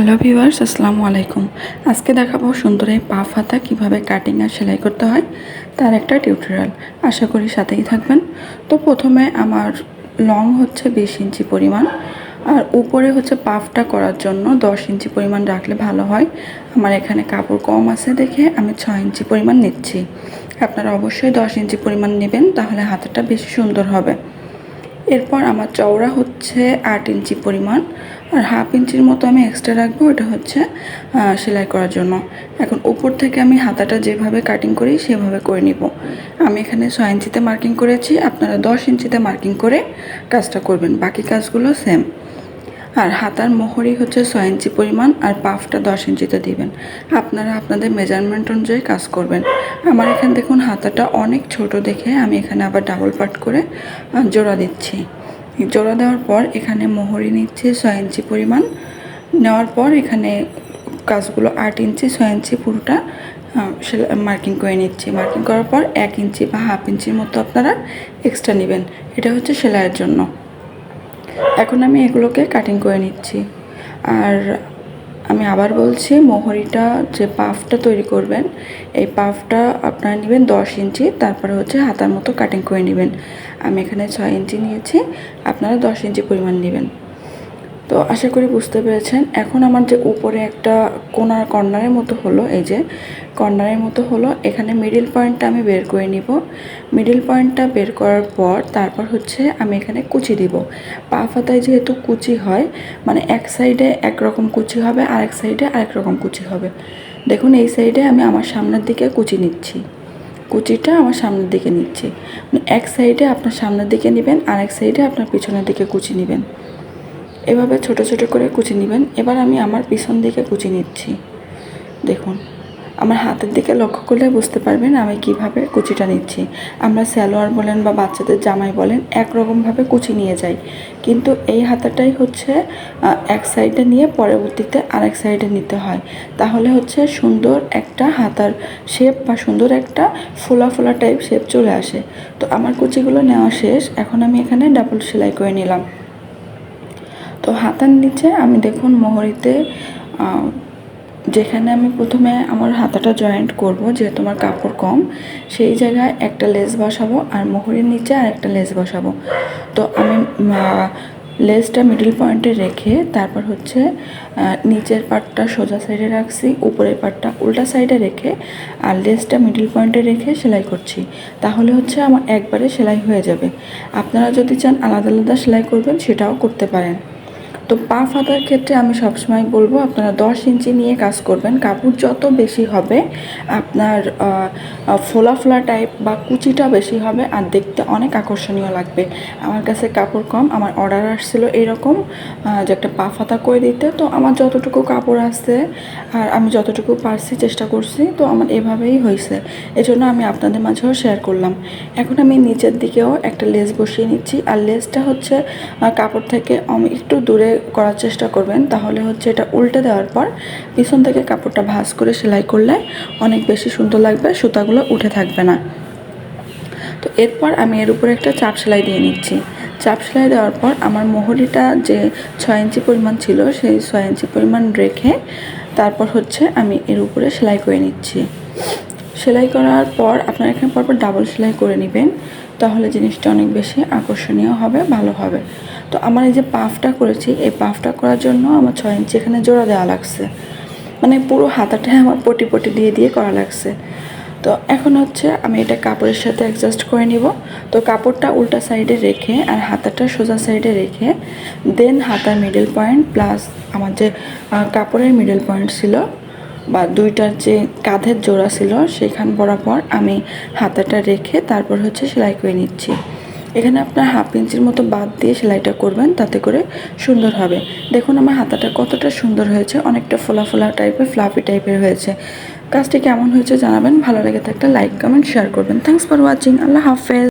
Hello viewers, আসসালামু আলাইকুম। আজকে দেখাবো সুন্দর এই পাফ হাতা কীভাবে কাটিং আর সেলাই করতে হয়, তার একটা টিউটোরিয়াল আশা করি সাথেই থাকবেন। তো প্রথমে আমার লং হচ্ছে বিশ ইঞ্চি পরিমাণ, আর উপরে হচ্ছে পাফটা করার জন্য দশ ইঞ্চি পরিমাণ রাখলে ভালো হয়। আমার এখানে কাপড় কম আছে দেখে আমি ছয় ইঞ্চি পরিমাণ নিচ্ছি। আপনারা অবশ্যই দশ ইঞ্চি পরিমাণ নেবেন, তাহলে হাতাটা বেশি সুন্দর হবে। এরপর আমার চওড়া হচ্ছে আট ইঞ্চি পরিমাণ, আর হাফ ইঞ্চির মতো আমি এক্সট্রা রাখব, এটা হচ্ছে সেলাই করার জন্য। এখন উপর থেকে আমি হাতাটা যেভাবে কাটিং করি, সেভাবে করে নিব। আমি এখানে ছয় ইঞ্চিতে মার্কিং করেছি, আপনারা দশ ইঞ্চিতে মার্কিং করে কাজটা করবেন, বাকি কাজগুলো সেম আর হাতার মোহরি হচ্ছে ছয় ইঞ্চি পরিমাণ আর পাফটা দশ ইঞ্চিতে দিবেন। আপনারা আপনাদের মেজারমেন্ট অনুযায়ী কাজ করবেন। আমার এখানে দেখুন হাতাটা অনেক ছোট দেখে আমি এখানে আবার ডাবল পাট করে জোড়া দিচ্ছি। জোড়া দেওয়ার পর এখানে মোহরি নিচ্ছি ছয় ইঞ্চি পরিমাণ। নেওয়ার পর এখানে কাজগুলো আট ইঞ্চি, ছয় ইঞ্চি পুরোটা মার্কিং করে নিচ্ছি। মার্কিং করার পর এক ইঞ্চি বা হাফ ইঞ্চির মতো আপনারা এক্সট্রা নেবেন। এটা হচ্ছে সেলাইয়ের জন্য। এখন আমি এগুলোকে কাটিং করে নিচ্ছি। আর আমি আবার বলছি, মোহরিটা যে পাফটা তৈরি করবেন, এই পাফটা আপনারা নেবেন দশ ইঞ্চি, তারপরে হচ্ছে হাতার মতো কাটিং করে নেবেন। আমি এখানে ছয় ইঞ্চি নিয়েছি, আপনারা দশ ইঞ্চি পরিমাণ নেবেন। তো আশা করি বুঝতে পেরেছেন। এখন আমার যে উপরে একটা কোনার কর্নারের মতো হলো, এই যে কর্নারের মতো হলো, এখানে মিডিল পয়েন্টটা আমি বের করে নিব। মিডিল পয়েন্টটা বের করার পর তারপর হচ্ছে আমি এখানে কুচি দিব। পা ফাতায় যেহেতু কুচি হয় মানে এক সাইডে একরকম কুচি হবে আর এক সাইডে আরেক রকম কুচি হবে। দেখুন, এই সাইডে আমি আমার সামনের দিকে কুচি নিচ্ছি। কুচিটা আমার সামনের দিকে নিচ্ছি। মানে এক সাইডে আপনার সামনের দিকে নেবেন আর এক সাইডে আপনার পিছনের দিকে কুচি নেবেন। এভাবে ছোট ছোট করে কুচি নেবেন। এবার আমি আমার পিছন দিকে কুচি নিচ্ছি। দেখুন, আমার হাতের দিকে লক্ষ্য করলে বুঝতে পারবেন আমি কীভাবে কুচিটা নিচ্ছি। আমরা স্যালোয়ার বলেন বা বাচ্চাদের জামাই বলেন, একরকমভাবে কুচি নিয়ে যাই। কিন্তু এই হাতাটাই হচ্ছে এক সাইডে নিয়ে পরবর্তীতে আরেক সাইডে নিতে হয়। তাহলে হচ্ছে সুন্দর একটা হাতার শেপ বা সুন্দর একটা ফোলা ফোলা টাইপ শেপ চলে আসে। তো আমার কুচিগুলো নেওয়া শেষ। এখন আমি এখানে ডাবল সেলাই করে নিলাম। তো হাতার নিচে আমি দেখুন মোহরিতে যেখানে আমি প্রথমে আমার হাতাটা জয়েন্ট করব, যেহেতু আমার কাপড় কম, সেই জায়গায় একটা লেস বসাবো আর মোহরির নিচে আর একটা লেস বসাবো। তো আমি লেসটা মিডল পয়েন্টে রেখে তারপর হচ্ছে নিচের পার্টটা সোজা সাইডে রাখছি, উপরের পার্টটা উল্টা সাইডে রেখে আর লেসটা মিডল পয়েন্টে রেখে সেলাই করছি। তাহলে হচ্ছে আমার একবারে সেলাই হয়ে যাবে। আপনারা যদি চান আলাদা আলাদা সেলাই করবেন, সেটাও করতে পারেন। তো পা ফাতার ক্ষেত্রে আমি সবসময় বলব, আপনারা দশ ইঞ্চি নিয়ে কাজ করবেন। কাপড় যত বেশি হবে, আপনার ফোলা ফোলা টাইপ বা কুচিটা বেশি হবে আর দেখতে অনেক আকর্ষণীয় লাগবে। আমার কাছে কাপড় কম, আমার অর্ডার আসছিল এরকম যে একটা পা ফাতা করে দিতে। তো আমার যতটুকু কাপড় আসছে আর আমি যতটুকু পারছি চেষ্টা করছি, তো আমার এভাবেই হয়েছে। এজন্য আমি আপনাদের মাঝেও শেয়ার করলাম। এখন আমি নিচের দিকেও একটা লেস বসিয়ে নিচ্ছি। আর লেসটা হচ্ছে কাপড় থেকে অম- একটু দূরে করার চেষ্টা করবেন, তাহলে হচ্ছে এটা উল্টে দেওয়ার পর পিছন থেকে কাপড়টা ভাঁজ করে সেলাই করলে অনেক বেশি সুন্দর লাগবে, সুতাগুলো উঠে থাকবে না। তো এরপর আমি এর উপরে একটা চাপ সেলাই দিয়ে নিচ্ছি। চাপ সেলাই দেওয়ার পর আমার মোহরিটা যে ছয় ইঞ্চি পরিমাণ ছিল, সেই ছয় ইঞ্চি পরিমাণ রেখে তারপর হচ্ছে আমি এর উপরে সেলাই করে নিচ্ছি। সেলাই করার পর আপনারা এখানে পরপর ডাবল সেলাই করে নেবেন। তাহলে জিনিসটা অনেক বেশি আকর্ষণীয় হবে, ভালো হবে। তো আমার এই যে পাফটা করেছি, এই পাফটা করার জন্য আমার ছয় ইঞ্চি এখানে জোড়া দেওয়া লাগছে। মানে পুরো হাতাটা আমার পটি পটি দিয়ে দিয়ে করা লাগছে। তো এখন হচ্ছে আমি এটা কাপড়ের সাথে অ্যাডজাস্ট করে নিব। তো কাপড়টা উল্টা সাইডে রেখে আর হাতাটা সোজা সাইডে রেখে দেন হাতার মিডল পয়েন্ট প্লাস আমার যে কাপড়ের মিডল পয়েন্ট ছিল বা দুইটার যে কাঁধের জোড়া ছিল সেখান বরাবর আমি হাতাটা রেখে তারপর হচ্ছে সেলাই করে নিচ্ছি। এখানে আপনার হাফ ইঞ্চির মতো বাদ দিয়ে সেলাইটা করবেন, তাতে করে সুন্দর হবে। দেখুন আমার হাতাটা কতটা সুন্দর হয়েছে, অনেকটা ফোলা ফোলা টাইপের ফ্লাফি টাইপের হয়েছে। কাজটি কেমন হয়েছে জানাবেন, ভালো লেগে থাকলে লাইক কমেন্ট শেয়ার করবেন। থ্যাংকস ফর ওয়াচিং আল্লাহ হাফেজ।